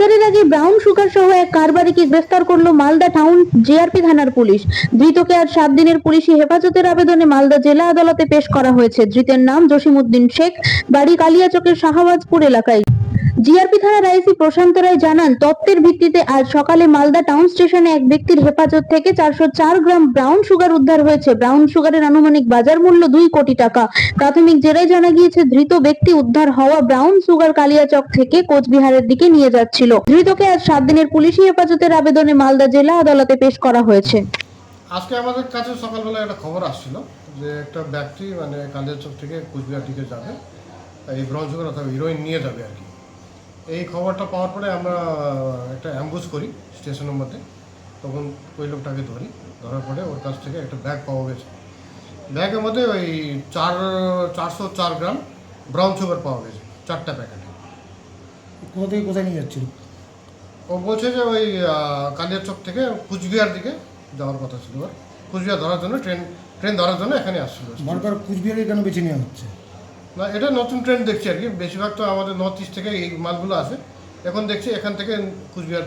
পাচারের আগে brown sugar সহ এক কারবারিকে গ্রেফতার করল মালদা টাউন জিআরপি থানার পুলিশ। ধৃতকে আর সাত দিনের পুলিশি হেফাজতের আবেদনে মালদা জেলা আদালতে পেশ করা হয়েছে। ধৃতের নাম জসিমউদ্দিন শেখ। বাড়ি কালিয়াচকের শাহবাজপুর এলাকায়। জিআরপি থানার আইসি প্রশান্ত রায় জানান তত্ত্বের ভিত্তিতে আজ সকালে মালদা টাউন স্টেশনে এক ব্যক্তির হেফাজত থেকে চারশো চার গ্রাম ব্রাউন সুগার উদ্ধার হয়েছে। ব্রাউন সুগারের আনুমানিক বাজার মূল্য দুই কোটি টাকা। প্রাথমিক জেরায় জানা গিয়েছে, ধৃত ব্যক্তি উদ্ধার হওয়া ব্রাউন সুগার কালিয়াচক থেকে কোচবিহারের দিকে নিয়ে যাচ্ছিল। ধৃতকে আজ সাত দিনের পুলিশি হেফাজতের আবেদনে মালদা জেলা আদালতে পেশ করা হয়েছে। আজকে আমাদের কাছে সকালবেলা একটা খবর আসছিল যে একটা ব্যক্তি মানে কালিয়াচক থেকে কুচবিহার দিকে যাবে, এই ব্রঞ্জগর অথবা হিরোইন নিয়ে যাবে আর কি। এই খবরটা পাওয়ার পরে আমরা একটা অ্যাম্বুজ করি স্টেশনের মধ্যে। তখন ওই লোকটাকে ধরি। ধরার পরে ওর কাছ থেকে একটা ব্যাগ পাওয়া গেছে। ব্যাগের মধ্যে ওই চার চারশো চার গ্রাম ব্রাউন সুগার পাওয়া গেছে চারটা প্যাকেট। কোথা থেকে কোথায় নিয়ে যাচ্ছিল? ও বলছে যে ওই আহ, কালিয়াচক থেকে কুচবিহার দিকে যাওয়ার কথা ছিল কুচবিহার ধরার জন্য ট্রেন ট্রেন ধরার জন্য এখানে আসছিল। বারবার কুচবিহারে কেন বেছে নেওয়া হচ্ছে? না, এটা নতুন ট্রেন্ড দেখছি আর কি। বেশিরভাগ তো আমাদের নর্থ ইস্ট থেকে এই মালগুলো আসে। এখন দেখছি এখান থেকে কুচবিহার